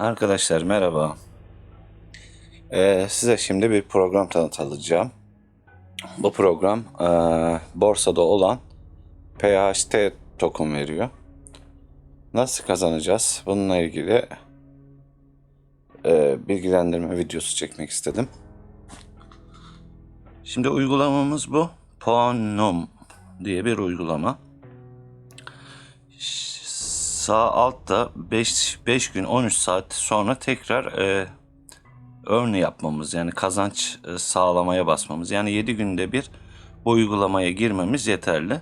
Arkadaşlar merhaba. Ee, size şimdi bir program tanıtacağım. Bu program eee, borsada olan PHT token veriyor. Nasıl kazanacağız? Bununla ilgili eee, bilgilendirme videosu çekmek istedim. Şimdi uygulamamız bu. Ponum diye bir uygulama. Sağ altta 5, 5 gün 13 saat sonra tekrar e, earn yapmamız yani kazanç e, sağlamaya basmamız. Yani 7 günde bir bu uygulamaya girmemiz yeterli.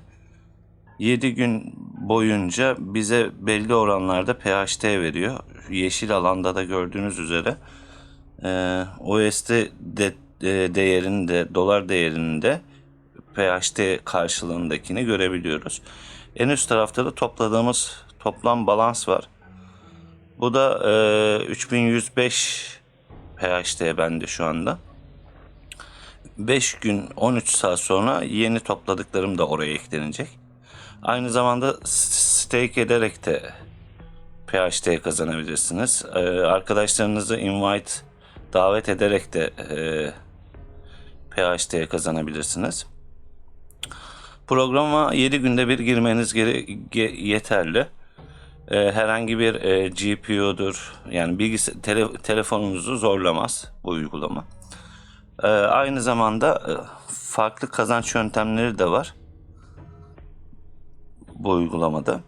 7 gün boyunca bize belli oranlarda PHT veriyor. Yeşil alanda da gördüğünüz üzere e, USD de, e, değerini de dolar değerini de PHT karşılığındakini görebiliyoruz. En üst tarafta da topladığımız toplam balans var. Bu da e, 3105 PHT bende şu anda. 5 gün 13 saat sonra yeni topladıklarım da oraya eklenecek. Aynı zamanda stake ederek de PHT kazanabilirsiniz. E, arkadaşlarınızı invite davet ederek de e, PHT kazanabilirsiniz. Programa 7 günde bir girmeniz gere- ge- yeterli. Ee, herhangi bir e, GPU'dur yani bilgis tele- telefonunuzu zorlamaz bu uygulama. Ee, aynı zamanda e, farklı kazanç yöntemleri de var bu uygulamada.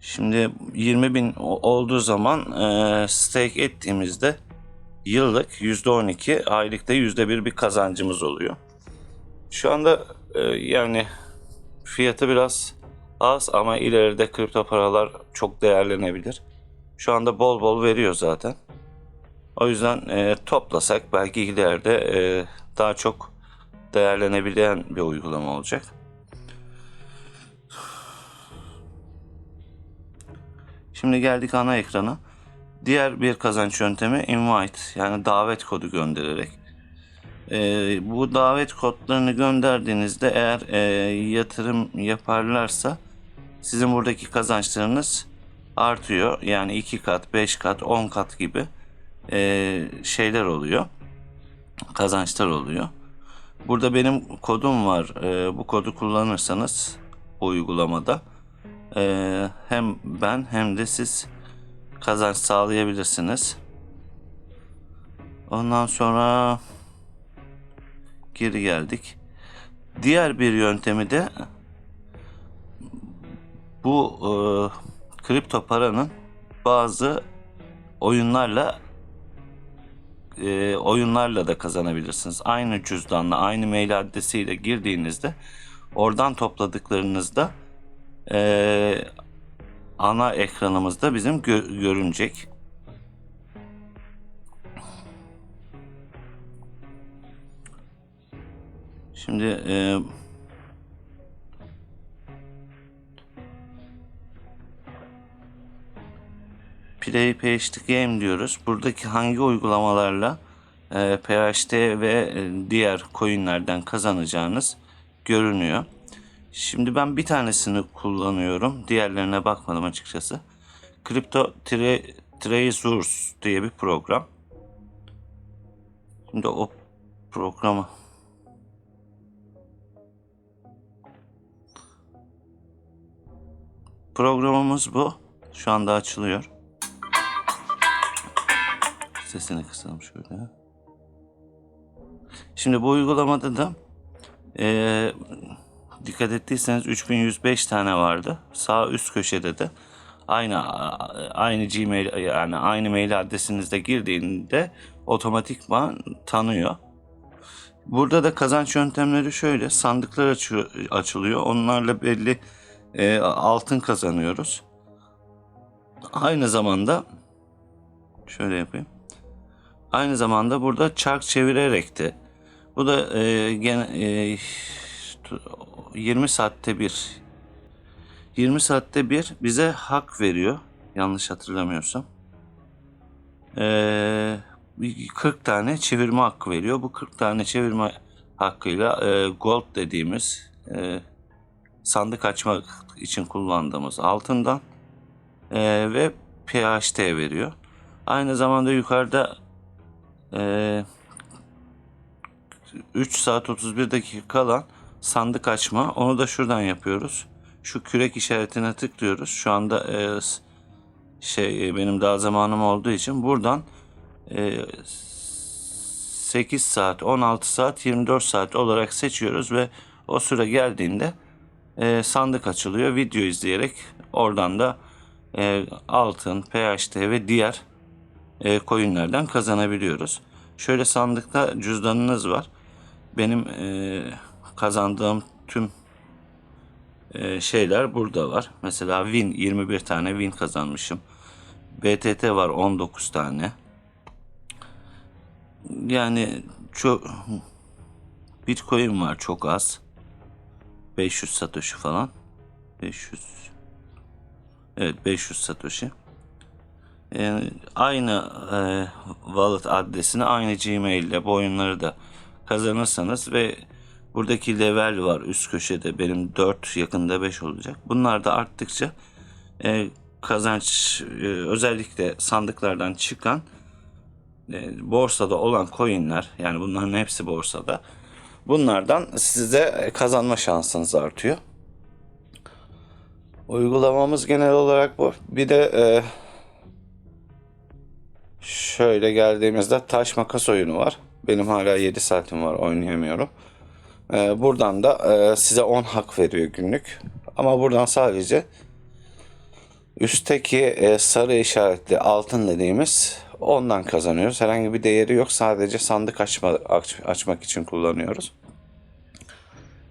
Şimdi 20 bin olduğu zaman e, stake ettiğimizde yıllık %12 aylıkta %1 bir kazancımız oluyor. Şu anda e, yani fiyatı biraz az ama ileride kripto paralar çok değerlenebilir. Şu anda bol bol veriyor zaten. O yüzden e, toplasak belki ileride e, daha çok değerlenebilen bir uygulama olacak. Şimdi geldik ana ekrana. Diğer bir kazanç yöntemi invite yani davet kodu göndererek. Ee, bu davet kodlarını gönderdiğinizde eğer e, yatırım yaparlarsa sizin buradaki kazançlarınız artıyor. Yani 2 kat, 5 kat, 10 kat gibi e, şeyler oluyor. Kazançlar oluyor. Burada benim kodum var. E, bu kodu kullanırsanız bu uygulamada e, hem ben hem de siz kazanç sağlayabilirsiniz. Ondan sonra geri geldik. Diğer bir yöntemi de bu e, kripto paranın bazı oyunlarla e, oyunlarla da kazanabilirsiniz. Aynı cüzdanla, aynı mail adresiyle girdiğinizde oradan topladıklarınızda e, ana ekranımızda bizim gö- görünecek. Şimdi e, Play the Game diyoruz. Buradaki hangi uygulamalarla e, PHT ve e, diğer coinlerden kazanacağınız görünüyor. Şimdi ben bir tanesini kullanıyorum. Diğerlerine bakmadım açıkçası. Crypto Tra- Tracers diye bir program. Şimdi o programı Programımız bu. Şu anda açılıyor. Sesini kısalım şöyle. Şimdi bu uygulamada da eee, dikkat ettiyseniz 3105 tane vardı. Sağ üst köşede de aynı aynı Gmail yani aynı mail adresinizde girdiğinde otomatikman tanıyor. Burada da kazanç yöntemleri şöyle. Sandıklar açıyor, açılıyor. Onlarla belli e, altın kazanıyoruz. Aynı zamanda şöyle yapayım. Aynı zamanda burada çark çevirerek de bu da e, gene e, 20 saatte bir 20 saatte bir bize hak veriyor. Yanlış hatırlamıyorsam. E, 40 tane çevirme hakkı veriyor. Bu 40 tane çevirme hakkıyla e, gold dediğimiz e, sandık açmak için kullandığımız altından e, ve PHT veriyor. Aynı zamanda yukarıda e, 3 saat 31 dakika kalan sandık açma. Onu da şuradan yapıyoruz. Şu kürek işaretine tıklıyoruz. Şu anda e, şey e, benim daha zamanım olduğu için buradan e, 8 saat, 16 saat, 24 saat olarak seçiyoruz ve o süre geldiğinde e, sandık açılıyor. Video izleyerek oradan da e, altın, PHT ve diğer e, coinlerden kazanabiliyoruz. Şöyle sandıkta cüzdanınız var. Benim e, kazandığım tüm e, şeyler burada var. Mesela Win 21 tane Win kazanmışım. BTT var 19 tane. Yani çok Bitcoin var çok az. 500 Satoshi falan. 500 Evet 500 Satoshi. Yani aynı e, wallet adresine aynı Gmail ile bu oyunları da kazanırsanız ve buradaki level var üst köşede benim 4 yakında 5 olacak. Bunlar da arttıkça e, kazanç e, özellikle sandıklardan çıkan e, borsada olan coinler yani bunların hepsi borsada bunlardan size kazanma şansınız artıyor. Uygulamamız genel olarak bu. Bir de e, şöyle geldiğimizde taş makas oyunu var. Benim hala 7 saatim var oynayamıyorum. E, buradan da e, size 10 hak veriyor günlük. Ama buradan sadece üstteki e, sarı işaretli altın dediğimiz ondan kazanıyoruz. Herhangi bir değeri yok. Sadece sandık açma, aç- açmak için kullanıyoruz.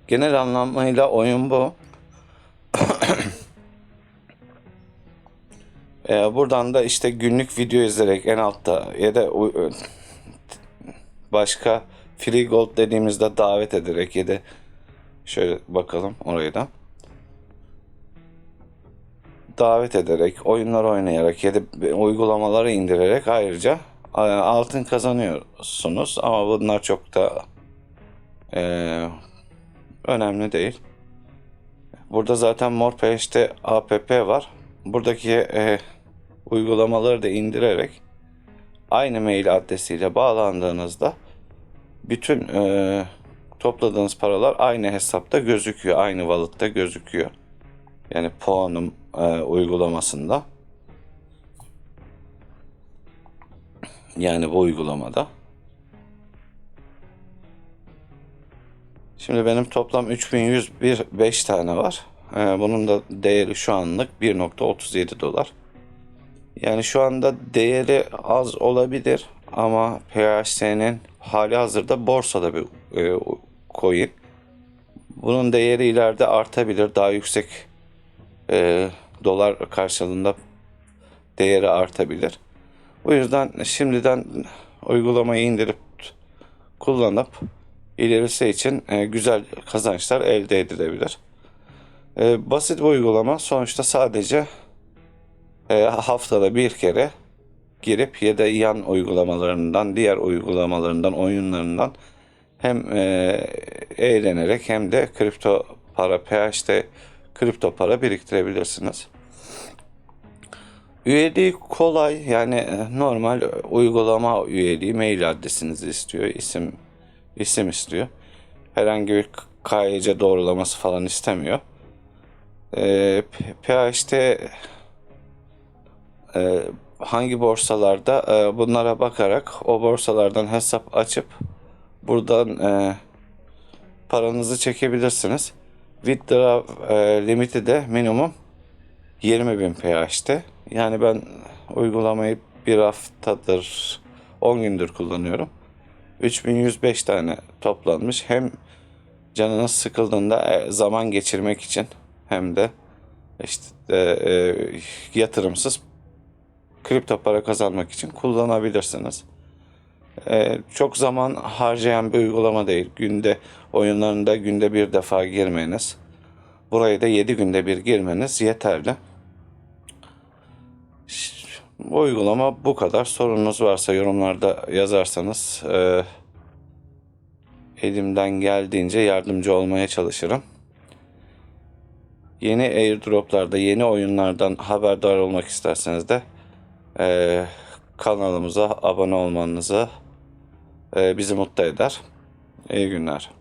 Genel anlamıyla oyun bu. Ee, buradan da işte günlük video izleyerek en altta ya da başka free gold dediğimizde davet ederek ya da şöyle bakalım orayı da davet ederek oyunlar oynayarak ya da uygulamaları indirerek ayrıca e, altın kazanıyorsunuz ama bunlar çok da e, önemli değil. Burada zaten Mor PHT app var. Buradaki e, uygulamaları da indirerek aynı mail adresiyle bağlandığınızda bütün e, topladığınız paralar aynı hesapta gözüküyor. Aynı wallet'ta gözüküyor. Yani puanım e, uygulamasında. Yani bu uygulamada. Şimdi benim toplam 3101 5 tane var. Ee, bunun da değeri şu anlık 1.37 dolar. Yani şu anda değeri az olabilir ama PHS'nin hali hazırda borsada bir e, coin. Bunun değeri ileride artabilir. Daha yüksek e, dolar karşılığında değeri artabilir. Bu yüzden şimdiden uygulamayı indirip kullanıp ilerisi için e, güzel kazançlar elde edilebilir. E, basit bir uygulama. Sonuçta sadece e, haftada bir kere girip ya da yan uygulamalarından, diğer uygulamalarından, oyunlarından hem e, eğlenerek hem de kripto para, PHT kripto para biriktirebilirsiniz. Üyeliği kolay yani e, normal uygulama üyeliği mail adresinizi istiyor, isim isim istiyor. Herhangi bir KYC doğrulaması falan istemiyor. Ee, PHT e, hangi borsalarda e, bunlara bakarak o borsalardan hesap açıp buradan e, paranızı çekebilirsiniz. Withdraw e, limiti de minimum 20.000 PHT. Yani ben uygulamayı bir haftadır 10 gündür kullanıyorum. 3105 tane toplanmış. Hem canınız sıkıldığında e, zaman geçirmek için hem de işte e, e, yatırımsız kripto para kazanmak için kullanabilirsiniz. E, çok zaman harcayan bir uygulama değil. Günde oyunlarında günde bir defa girmeniz. Burayı da 7 günde bir girmeniz yeterli. Bu uygulama bu kadar. Sorunuz varsa yorumlarda yazarsanız e, elimden geldiğince yardımcı olmaya çalışırım. Yeni airdroplarda, yeni oyunlardan haberdar olmak isterseniz de e, kanalımıza abone olmanızı e, bizi mutlu eder. İyi günler.